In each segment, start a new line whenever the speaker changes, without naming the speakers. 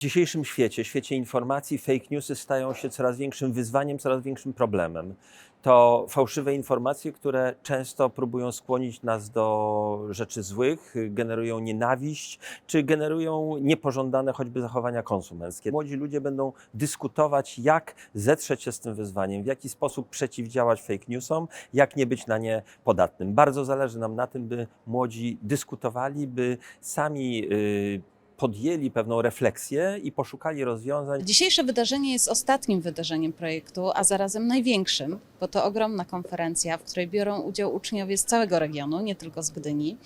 W dzisiejszym świecie, świecie informacji, fake newsy stają się coraz większym wyzwaniem, coraz większym problemem. To fałszywe informacje, które często próbują skłonić nas do rzeczy złych, generują nienawiść, czy generują niepożądane choćby zachowania konsumenckie. Młodzi ludzie będą dyskutować, jak zetrzeć się z tym wyzwaniem, w jaki sposób przeciwdziałać fake newsom, jak nie być na nie podatnym. Bardzo zależy nam na tym, by młodzi dyskutowali, by sami y, podjęli pewną refleksję i poszukali rozwiązań.
Dzisiejsze wydarzenie jest ostatnim wydarzeniem projektu, a zarazem największym, bo to ogromna konferencja, w której biorą udział uczniowie z całego regionu, nie tylko z Gdyni.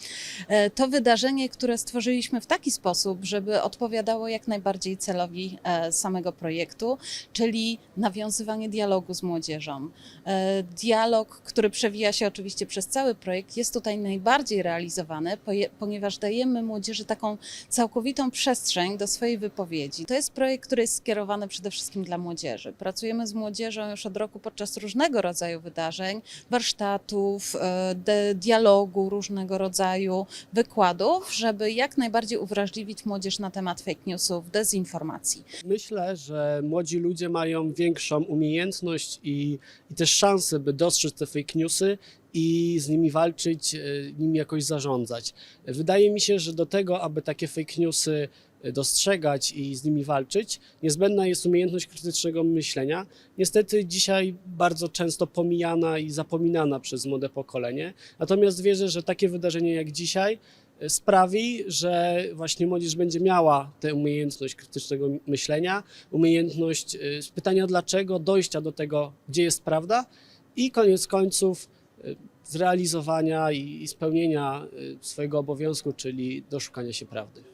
E, To wydarzenie, które stworzyliśmy w taki sposób, żeby odpowiadało jak najbardziej celowi e, samego projektu, czyli nawiązywanie dialogu z młodzieżą. E, Dialog, który przewija się oczywiście przez cały projekt, jest tutaj najbardziej realizowany, ponieważ dajemy młodzieży taką całkowitą przestrzeń do swojej wypowiedzi. To jest projekt, który jest skierowany przede wszystkim dla młodzieży. Pracujemy z młodzieżą już od roku podczas różnego rodzaju wydarzeń, warsztatów, e, dialogu różnego rodzaju, wykładów, żeby jak najbardziej uwrażliwić młodzież na temat fake newsów, dezinformacji.
Myślę, że młodzi ludzie mają większą umiejętność i, i też szansę, by dostrzec te fake newsy i z nimi walczyć, e, nimi jakoś zarządzać. Wydaje mi się, że do tego, aby takie fake newsy dostrzegać i z nimi walczyć, niezbędna jest umiejętność krytycznego myślenia. Niestety dzisiaj bardzo często pomijana i zapominana przez młode pokolenie. Natomiast wierzę, że takie wydarzenie jak dzisiaj e, sprawi, że właśnie młodzież będzie miała tę umiejętność krytycznego myślenia, umiejętność e, pytania dlaczego, dojścia do tego, gdzie jest prawda i koniec końców e, zrealizowania i spełnienia swojego obowiązku, czyli doszukania się prawdy.